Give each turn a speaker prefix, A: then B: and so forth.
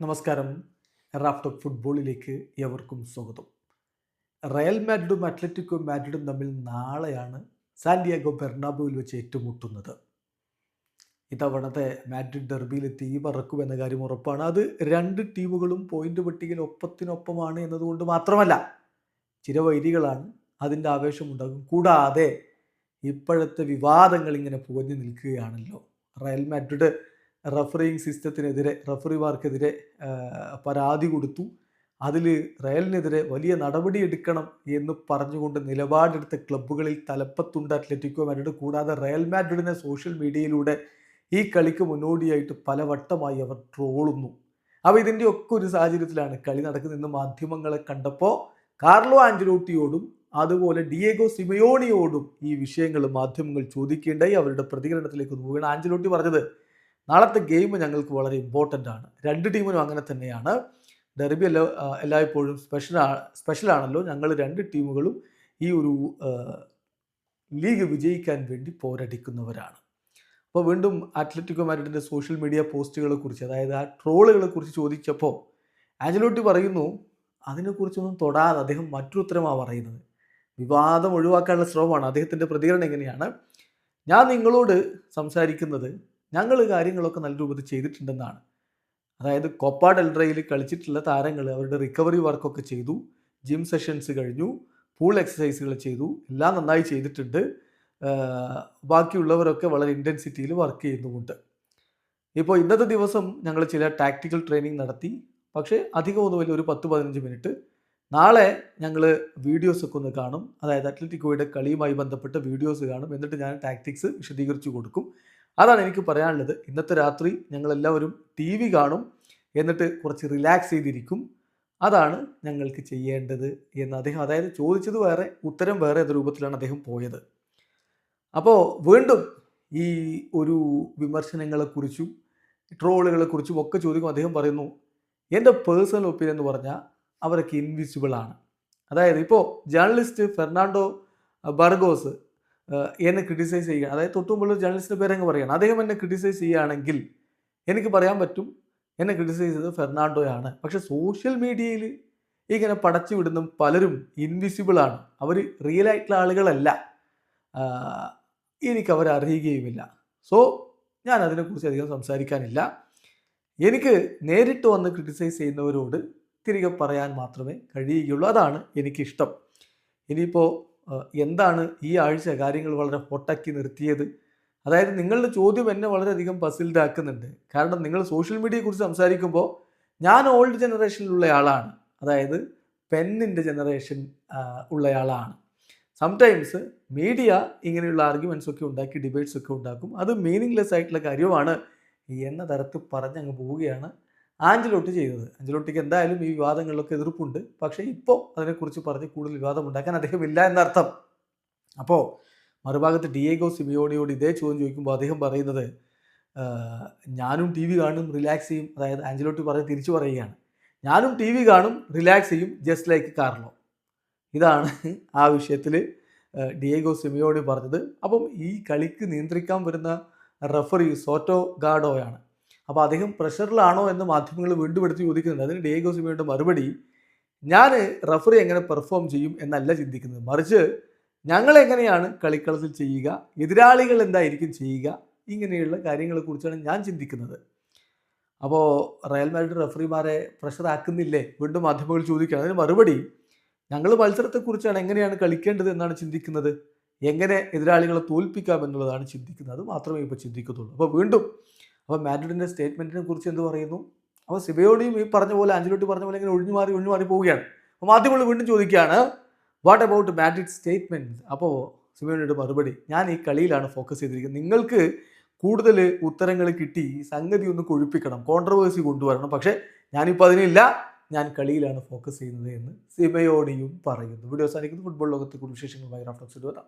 A: നമസ്കാരം. റാഫ്റ്റോക്ക് ഫുട്ബോളിലേക്ക് എവർക്കും സ്വാഗതം. റയൽ മാഡ്രിഡും അത്ലറ്റിക്കോ മാഡ്രിഡും തമ്മിൽ നാളെയാണ് സാന്റിയാഗോ ബെർണാബോയിൽ വെച്ച് ഏറ്റുമുട്ടുന്നത്. ഇത്തവണത്തെ മാഡ്രിഡ് ഡെർബിയിൽ തീ പറക്കുമെന്ന കാര്യം ഉറപ്പാണ്. അത് രണ്ട് ടീമുകളും പോയിന്റ് പട്ടികയിൽ ഒപ്പത്തിനൊപ്പമാണ് എന്നതുകൊണ്ട് മാത്രമല്ല ചിരവൈരികളാണ് അതിന്റെ ആവേശമുണ്ടാകും. കൂടാതെ ഇപ്പോഴത്തെ വിവാദങ്ങൾ ഇങ്ങനെ പുകഞ്ഞു നിൽക്കുകയാണല്ലോ. റയൽ മാഡ്രിഡ് റഫറിങ് സിസ്റ്റത്തിനെതിരെ റഫറിമാർക്കെതിരെ പരാതി കൊടുത്തു. അതിൽ റയലിനെതിരെ വലിയ നടപടി എടുക്കണം എന്ന് പറഞ്ഞുകൊണ്ട് നിലപാടെടുത്ത ക്ലബ്ബുകളിൽ തലപ്പത്തുണ്ട് അത്ലറ്റിക്കോ മാഡ്രിഡ്. കൂടാതെ റയൽ മാഡ്രിഡിനെ സോഷ്യൽ മീഡിയയിലൂടെ ഈ കളിക്ക് മുന്നോടിയായിട്ട് പലവട്ടമായി അവർ ട്രോളുന്നു. അപ്പോൾ ഇതിന്റെ ഒക്കെ ഒരു സാഹചര്യത്തിലാണ് കളി നടക്കുന്ന മാധ്യമങ്ങളെ കണ്ടപ്പോൾ കാർലോ ആഞ്ചലോട്ടിയോടും അതുപോലെ ഡിയേഗോ സിമയോണിയോടും ഈ വിഷയങ്ങൾ മാധ്യമങ്ങൾ ചോദിക്കേണ്ടായി. അവരുടെ പ്രതികരണത്തിലേക്ക് പോവുകയാണ്. ആഞ്ചലോട്ടി പറഞ്ഞത് നാളത്തെ ഗെയിം ഞങ്ങൾക്ക് വളരെ ഇമ്പോർട്ടന്റ് ആണ്. രണ്ട് ടീമിനും അങ്ങനെ തന്നെയാണ്. ഡെർബി എല്ലാ എല്ലായ്പ്പോഴും സ്പെഷ്യൽ സ്പെഷ്യലാണല്ലോ ഞങ്ങൾ രണ്ട് ടീമുകളും ഈ ഒരു ലീഗ് വിജയിക്കാൻ വേണ്ടി പോരടിക്കുന്നവരാണ്. അപ്പോൾ വീണ്ടും അത്ലറ്റിക്കോ മാരിഡിന്റെ സോഷ്യൽ മീഡിയ പോസ്റ്റുകളെ കുറിച്ച് അതായത് ആ ട്രോളുകളെ കുറിച്ച് ചോദിച്ചപ്പോൾ ആഞ്ചലോട്ടി പറയുന്നു അതിനെക്കുറിച്ചൊന്നും തൊടാതെ അദ്ദേഹം മറ്റൊരു ഉത്തരമാണ് പറയുന്നത്. വിവാദം ഒഴിവാക്കാനുള്ള ശ്രമമാണ്. അദ്ദേഹത്തിന്റെ പ്രതികരണം എങ്ങനെയാണ്? ഞാൻ നിങ്ങളോട് സംസാരിക്കുന്നത് ഞങ്ങൾ കാര്യങ്ങളൊക്കെ നല്ല രൂപത്തിൽ ചെയ്തിട്ടുണ്ടെന്നാണ്. അതായത് കൊപ്പ ഡെൽറയിൽ കളിച്ചിട്ടുള്ള താരങ്ങൾ അവരുടെ റിക്കവറി വർക്കൊക്കെ ചെയ്തു. ജിം സെഷൻസ് കഴിഞ്ഞു. പൂൾ എക്സസൈസുകൾ ചെയ്തു. എല്ലാം നന്നായി ചെയ്തിട്ടുണ്ട്. ബാക്കിയുള്ളവരൊക്കെ വളരെ ഇന്റൻസിറ്റിയിൽ വർക്ക് ചെയ്യുന്നുമുണ്ട്. ഇപ്പോൾ ഇന്നത്തെ ദിവസം ഞങ്ങൾ ചില ടാക്ടിക്കൽ ട്രെയിനിങ് നടത്തി. പക്ഷേ അധികമൊന്നുമില്ല ഒരു പത്ത് പതിനഞ്ച് മിനിറ്റ്. നാളെ ഞങ്ങൾ വീഡിയോസൊക്കെ ഒന്ന് കാണും. അതായത് അത്ലറ്റിക്കോയുടെ കളിയുമായി ബന്ധപ്പെട്ട വീഡിയോസ് കാണും. എന്നിട്ട് ഞാൻ ടാക്ടിക്സ് വിശദീകരിച്ചു കൊടുക്കും. അതാണ് എനിക്ക് പറയാനുള്ളത്. ഇന്നത്തെ രാത്രി ഞങ്ങളെല്ലാവരും ടി വി കാണും എന്നിട്ട് കുറച്ച് റിലാക്സ് ചെയ്തിരിക്കും. അതാണ് ഞങ്ങൾക്ക് ചെയ്യേണ്ടത് എന്ന് അദ്ദേഹം അതായത് ചോദിച്ചത് വേറെ ഉത്തരം വേറെ ഏത് രൂപത്തിലാണ് അദ്ദേഹം പോയത്. അപ്പോൾ വീണ്ടും ഈ ഒരു വിമർശനങ്ങളെക്കുറിച്ചും ട്രോളുകളെക്കുറിച്ചും ഒക്കെ ചോദിക്കും അദ്ദേഹം പറയുന്നു എന്റെ പേഴ്സണൽ ഒപ്പീനിയൻ എന്ന് പറഞ്ഞാൽ അവരൊക്കെ ഇൻവിസിബിൾ ആണ്. അതായത് ഇപ്പോൾ ജേർണലിസ്റ്റ് ഫെർണാണ്ടോ ബർഗോസ് എന്നെ ക്രിട്ടിസൈസ് ചെയ്യുക. അതായത് തൊട്ടുമുമ്പുള്ള ജേർണലിസ്റ്റിന്റെ പേരങ്ങ് പറയുകയാണ്. അദ്ദേഹം എന്നെ ക്രിട്ടിസൈസ് ചെയ്യുകയാണെങ്കിൽ എനിക്ക് പറയാൻ പറ്റും എന്നെ ക്രിട്ടിസൈസ് ചെയ്തത് ഫെർണാണ്ടോയാണ് പക്ഷേ സോഷ്യൽ മീഡിയയിൽ ഇങ്ങനെ പടച്ചു വിടുന്ന പലരും ഇൻവിസിബിളാണ് അവർ റിയൽ ആയിട്ടുള്ള ആളുകളല്ല. എനിക്ക് അവരെ അറിയുകയുമില്ല. സോ ഞാൻ അതിനെക്കുറിച്ച് അധികം സംസാരിക്കാനില്ല. എനിക്ക് നേരിട്ട് വന്ന് ക്രിട്ടിസൈസ് ചെയ്യുന്നവരോട് തിരികെ പറയാൻ മാത്രമേ കഴിയുകയുള്ളൂ. അതാണ് എനിക്കിഷ്ടം. ഇനിയിപ്പോൾ എന്താണ് ഈ ആഴ്ച കാര്യങ്ങൾ വളരെ ഹോട്ടാക്കി നിർത്തിയത്? അതായത് നിങ്ങളുടെ ചോദ്യം എന്നെ വളരെയധികം പസിൽഡ് ആക്കുന്നുണ്ട്. കാരണം നിങ്ങൾ സോഷ്യൽ മീഡിയയെക്കുറിച്ച് സംസാരിക്കുമ്പോൾ ഞാൻ ഓൾഡ് ജനറേഷനിലുള്ള ആളാണ്. അതായത് പെന്നിന്റെ ജനറേഷൻ ഉള്ളയാളാണ് സംടൈംസ് മീഡിയ ഇങ്ങനെയുള്ള ആർഗ്യുമെൻസൊക്കെ ഉണ്ടാക്കി ഡിബേറ്റ്സ് ഒക്കെ ഉണ്ടാക്കും. അത് മീനിങ്ലെസ് ആയിട്ടുള്ള കാര്യമാണ്. എന്ന തരത്തിൽ പറഞ്ഞങ്ങ് പോവുകയാണ്. ആഞ്ചലോട്ടി ചെയ്തത് ആഞ്ചലോട്ടിക്ക് എന്തായാലും ഈ വിവാദങ്ങളിലൊക്കെ എതിർപ്പുണ്ട്. പക്ഷേ ഇപ്പോൾ അതിനെക്കുറിച്ച് പറഞ്ഞ് കൂടുതൽ വിവാദം ഉണ്ടാക്കാൻ അദ്ദേഹം ഇല്ല എന്നർത്ഥം. അപ്പോൾ മറുഭാഗത്ത് ഡിയേഗോ സിമിയോണിയോട് ഇതേ ചോദ്യം ചോദിക്കുമ്പോൾ അദ്ദേഹം പറയുന്നത് ഞാനും ടി വി കാണും റിലാക്സ് ചെയ്യും. അതായത് ആഞ്ചലോട്ടി പറഞ്ഞ് തിരിച്ചു പറയുകയാണ്. ഞാനും ടി വി കാണും റിലാക്സ് ചെയ്യും ജസ്റ്റ് ലൈക്ക് കാർലോ ഇതാണ് ആ വിഷയത്തിൽ ഡിയേഗോ സിമിയോണി പറഞ്ഞത്. അപ്പം ഈ കളിക്ക് നിയന്ത്രിക്കാൻ വരുന്ന റഫറി സോറ്റോ ഗാഡോയാണ്. അപ്പോൾ അദ്ദേഹം പ്രഷറിലാണോ എന്ന് മാധ്യമങ്ങൾ വീണ്ടും എടുത്ത് ചോദിക്കുന്നുണ്ട്. അതിന് ഡിയേഗോ സിമിയോയുടെ മറുപടി ഞാൻ റഫറി എങ്ങനെ പെർഫോം ചെയ്യും എന്നല്ല ചിന്തിക്കുന്നത്. മറിച്ച് ഞങ്ങൾ എങ്ങനെയാണ് കളിക്കളത്തിൽ ചെയ്യുക എതിരാളികൾ എന്തായിരിക്കും ചെയ്യുക ഇങ്ങനെയുള്ള കാര്യങ്ങളെക്കുറിച്ചാണ് ഞാൻ ചിന്തിക്കുന്നത്. അപ്പോൾ റയൽ മാഡ്രിഡ് റഫറിമാരെ പ്രഷറാക്കുന്നില്ലേ? വീണ്ടും മാധ്യമങ്ങൾ ചോദിക്കുകയാണ്. അതിന് മറുപടി ഞങ്ങൾ മത്സരത്തെക്കുറിച്ചാണ് എങ്ങനെയാണ് കളിക്കേണ്ടത് എന്നാണ് ചിന്തിക്കുന്നത്. എങ്ങനെ എതിരാളികളെ തോൽപ്പിക്കാം എന്നുള്ളതാണ് ചിന്തിക്കുന്നത്. അത് മാത്രമേ ഇപ്പോൾ ചിന്തിക്കത്തുള്ളൂ. അപ്പോൾ വീണ്ടും അപ്പോൾ മാഡ്രിഡിന്റെ സ്റ്റേറ്റ്മെന്റിനെ കുറിച്ച് എന്ത് പറയുന്നു? അപ്പോൾ സിബയോടിയും ഈ പറഞ്ഞ പോലെ അഞ്ചലോട്ടി പറഞ്ഞ പോലെ ഇങ്ങനെ ഒഴിഞ്ഞു മാറി ഒഴിഞ്ഞു മാറി പോവുകയാണ്. അപ്പോൾ മാധ്യമങ്ങൾ വീണ്ടും ചോദിക്കുകയാണ് വാട്ട് അബൌട്ട് മാഡ്രിഡ് സ്റ്റേറ്റ്മെന്റ് അപ്പോൾ സിബയോടെ മറുപടി ഞാൻ ഈ കളിയിലാണ് ഫോക്കസ് ചെയ്തിരിക്കുന്നത്. നിങ്ങൾക്ക് കൂടുതൽ ഉത്തരങ്ങൾ കിട്ടി സംഗതി ഒന്ന് കൊഴുപ്പിക്കണം കോൺട്രവേഴ്സി കൊണ്ടുവരണം. പക്ഷേ ഞാനിപ്പോൾ അതിനില്ല. ഞാൻ കളിയിലാണ് ഫോക്കസ് ചെയ്യുന്നത് എന്ന് സിബയോണിയും പറയുന്നു. വീഡിയോ അവസാനിക്കുന്നു. ഫുട്ബോൾ ലോകത്തെ കുടുംബ വിശേഷങ്ങൾ റാഫ്റ്റോക്സ് വരാം